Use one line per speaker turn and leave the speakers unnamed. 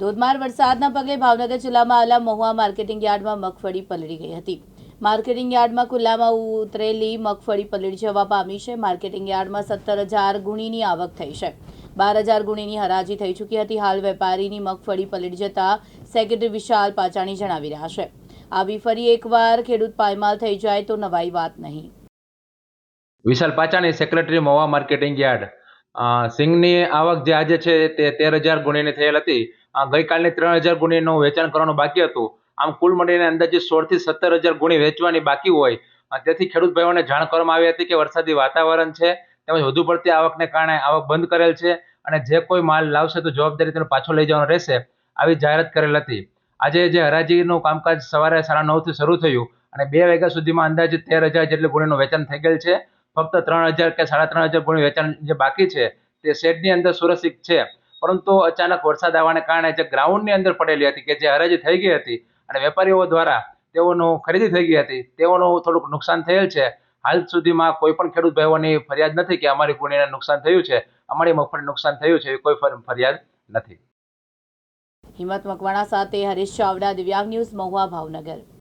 ધોધમાર વરસાદના પગલે ભાવનગર જિલ્લામાં આવેલા મહુવા માર્કેટિંગ યાર્ડમાં મગફળી પલળી ગઈ હતી. માર્કેટિંગ યાર્ડમાં ખુલ્લામાં ઉતરેલી મગફળી પલળી જવા પામી છે. માર્કેટિંગ યાર્ડમાં સત્તર હજાર ગુણીની આવક થઈ છે. બાર હજાર ગુણીની હરાજી થઈ ચૂકી હતી. હાલ વેપારીની મગફળી પલળી જતા સેક્રેટરી વિશાલ પાચાણી જણાવી રહ્યા છે. આવી ફરી એકવાર ખેડૂત પાયમાલ થઈ જાય તો નવાઈ વાત નહીં.
Vishal Pachani, secretary Mahuva marketing yard. સિંગની આવક જે આજે છે તે તેર હજાર ગુણીની થયેલ હતી. ગઈકાલની ત્રણ હજાર ગુણીનું વેચાણ કરવાનું બાકી હતું. આમ કુલ મળીને અંદાજે સોળથી સત્તર હજાર ગુણી વેચવાની બાકી હોય. તેથી ખેડૂત ભાઈઓને જાણ કરવામાં આવી હતી કે વરસાદી વાતાવરણ છે તેમજ વધુ પડતી આવકને કારણે આવક બંધ કરેલ છે અને જે કોઈ માલ લાવશે તો જવાબદારી તેનો પાછો લઈ જવાનો રહેશે આવી જાહેરાત કરેલ હતી. આજે જે હરાજીનું કામકાજ સવારે સાડા નવથી શરૂ થયું અને બે વાગ્યા સુધીમાં અંદાજે તેર હજાર જેટલી ગુણીનું વેચાણ થઈ ગયેલ છે. ફક્ત ત્રણ હજાર કે સાડા ત્રણ હજાર ગુણી વેચાણ જે બાકી છે તે શેડની અંદર સુરક્ષિત છે. પરંતુ અચાનક વરસાદ આવવાને કારણે જે ગ્રાઉન્ડની અંદર પડેલી હતી કે જે હરાજી થઈ ગઈ હતી અને વેપારીઓ દ્વારા તેઓનું ખરીદી થઈ ગઈ હતી, તેઓનું થોડુંક નુકસાન થયેલ છે. હાલ સુધીમાં કોઈ પણ ખેડૂત ભાઈઓની ફરિયાદ નથી કે અમારી ગુણીને નુકસાન થયું છે. અમારી મગફળી નુકસાન થયું છે એ કોઈ ફર- ફરિયાદ નથી.
હિંમત મકવાણા સાથે હરીશ ચાવડા, દિવ્યાંગ ન્યૂઝ મહુવા ભાવનગર.